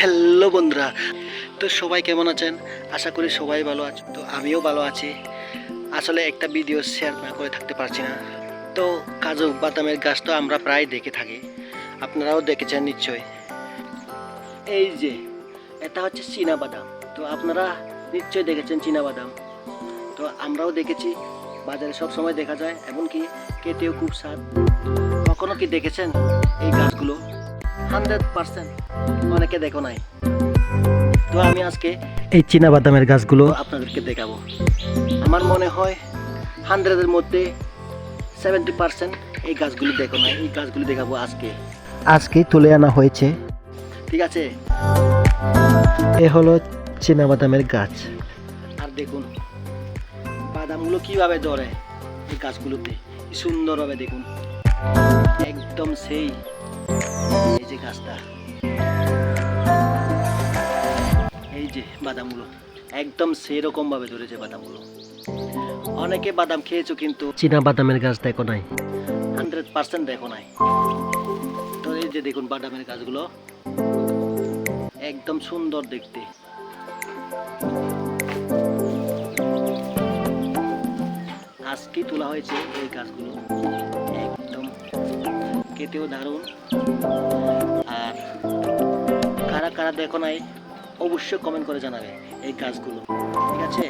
Hello বন্ধুরা, তো সবাই কেমন আছেন? আশা করি সবাই ভালো আছে, তো আমিও ভালো আছি। আসলে একটা ভিডিও শেয়ার না করে থাকতে পারছি না। তো কাজু বাদামের গাছ তো আমরা প্রায় দেখে থাকি। আপনারাও দেখেছেন নিশ্চয়ই। এই যে, এটা হচ্ছে চীনা বাদাম। তো আপনারা নিশ্চয়ই দেখেছেন চীনা বাদাম। তো আমরাও দেখেছি, বাজারে সব সময় দেখা যায়, এমনকি কেটেও খুব স্বাদ। কখনো কি দেখেছেন এই গাছগুলো? Hundred percent. অনেকে দেখো নাই। তো আমি আজকে এই চীনা বাদামের গাছগুলো আপনাদেরকে দেখাবো। আমার মনে হয় হান্ড্রেডের মধ্যে সেভেন্টি পার্সেন্ট এই গাছগুলি দেখো নাই। এই গাছগুলি দেখাবো আজকে। আজকেই তুলে আনা হয়েছে। ঠিক আছে? এ হলো চীনা বাদামের গাছ। আর দেখুন বাদামগুলো কীভাবে ধরে এই গাছগুলোতে। সুন্দরভাবে দেখুন। একদম সেই এই যে গাছটা। এই যে বাদামগুলো। একদম সেরকম ভাবে ধরেছে বাদামগুলো। অনেকে বাদাম খেয়েছো কিন্তু চীনা বাদামের গাছ দেখো নাই। হান্ড্রেড পার্সেন্ট দেখো নাই। তো এই যে দেখুন বাদামের গাছগুলো। একদম সুন্দর দেখতে। আজকে তোলা হয়েছে এই গাছগুলো। একদম খেতেও দারুণ। আর কারা কারা দেখো নাই, অবশ্যই কমেন্ট করে জানাবে এই গাছগুলো ঠিক আছে?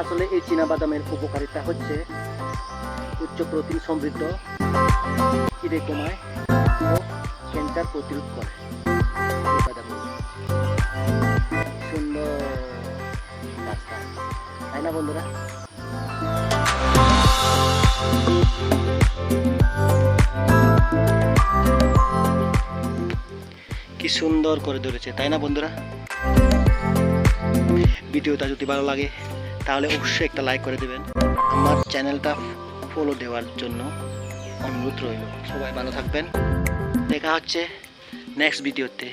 আসলে এই বাদামের উপকারিতা হচ্ছে উচ্চ প্রোটিন সমৃদ্ধ, খিদে কমায় ও ক্যান্সার প্রতিরোধ করে। বন্ধুরা। কি সুন্দর করে ধরেছে, তাই না বন্ধুরা? ভিডিওটা যদি ভালো লাগে, তাহলে অবশ্যই একটা লাইক করে দেবেন। আমার চ্যানেলটা ফলো দেওয়ার জন্য অনুরোধ রইল। সবাই ভালো থাকবেন। দেখা হচ্ছে নেক্সট ভিডিওতে